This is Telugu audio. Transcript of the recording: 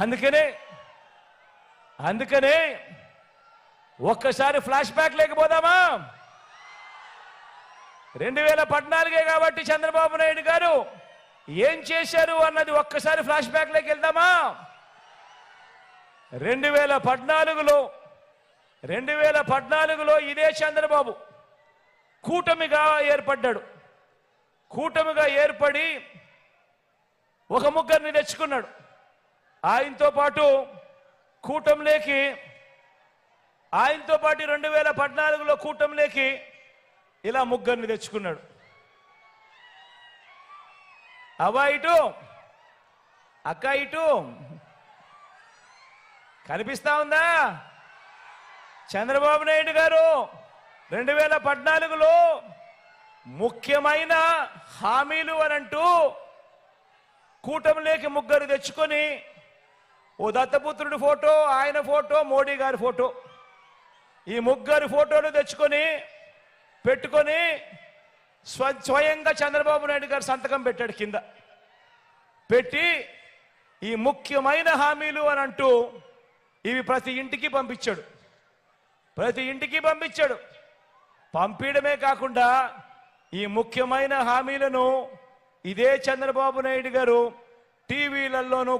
అందుకనే అందుకనే ఒక్కసారి ఫ్లాష్ బ్యాక్ లేకపోదామా? రెండు వేల పద్నాలుగే కాబట్టి చంద్రబాబు నాయుడు గారు ఏం చేశారు అన్నది ఒక్కసారి ఫ్లాష్ బ్యాక్లోకి వెళ్దామా? రెండు వేల పద్నాలుగులో రెండు వేల పద్నాలుగులో ఇదే చంద్రబాబు కూటమిగా ఏర్పడ్డాడు. కూటమిగా ఏర్పడి ఒక ముగ్గురిని తెచ్చుకున్నాడు. ఆయనతో పాటు కూటమిలోకి ఆయనతో పాటు రెండు వేల పద్నాలుగులో కూటమిలోకి ఇలా ముగ్గురిని తెచ్చుకున్నాడు. అవ్వ ఇటు అక్క ఇటు కనిపిస్తా ఉందా? చంద్రబాబు నాయుడు గారు రెండు వేల పద్నాలుగులో ముఖ్యమైన హామీలు అని అంటూ కూటమిలోకి ముగ్గురు తెచ్చుకొని ఓ దత్తపుత్రుడి ఫోటో ఆయన ఫోటో మోడీ గారి ఫోటో. ఈ ముగ్గురు ఫోటోలు తెచ్చుకొని పెట్టుకొని స్వ స్వయంగా చంద్రబాబు నాయుడు గారు సంతకం పెట్టాడు కింద. పెట్టి ఈ ముఖ్యమైన హామీలు అని అంటూ ఇవి ప్రతి ఇంటికి పంపించాడు. ప్రతి ఇంటికి పంపించాడు. పంపించడమే కాకుండా ఈ ముఖ్యమైన హామీలను ఇదే చంద్రబాబు నాయుడు గారు టీవీలలోనూ